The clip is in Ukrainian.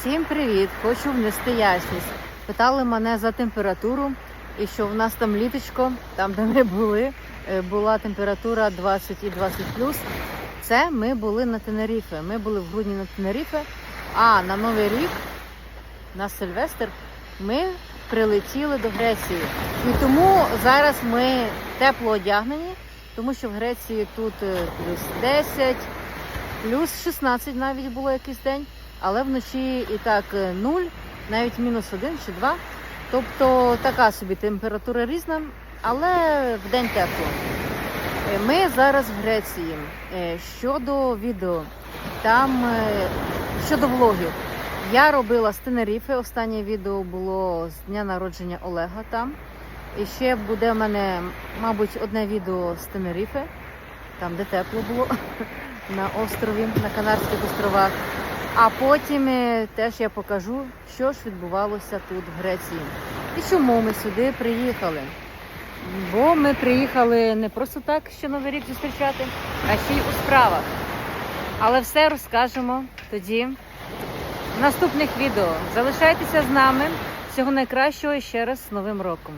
Всім привіт! Хочу внести ясність. Питали мене за температуру, і що в нас там літочко, там де ми були, е, була температура 20 і 20 Це ми були на Тенеріфе. Ми були в грудні на Тенеріфе, а на Новий рік, на Сильвестр, ми прилетіли до Греції. І тому зараз ми тепло одягнені, тому що в Греції тут е, плюс 10, плюс 16 навіть було якийсь день, але вночі і так е, 0, навіть мінус 1 чи 2. Тобто така собі температура різна, але в день тепло. Е, Ми зараз в Греції. Е, Щодо відео, там е, щодо влогів. Я робила з Тенеріфи. Останнє відео було з дня народження Олега там. І ще буде в мене, мабуть, одне відео з Тенеріфи, там де тепло було, на острові, на Канарських островах. А потім е, теж я покажу, що ж відбувалося тут в Греції. І чому ми сюди приїхали. Бо ми приїхали не просто так, що Новий рік зустрічати, а ще й у справах. Але все розкажемо тоді в наступних відео. Залишайтеся з нами. Всього найкращого і ще раз з Новим роком.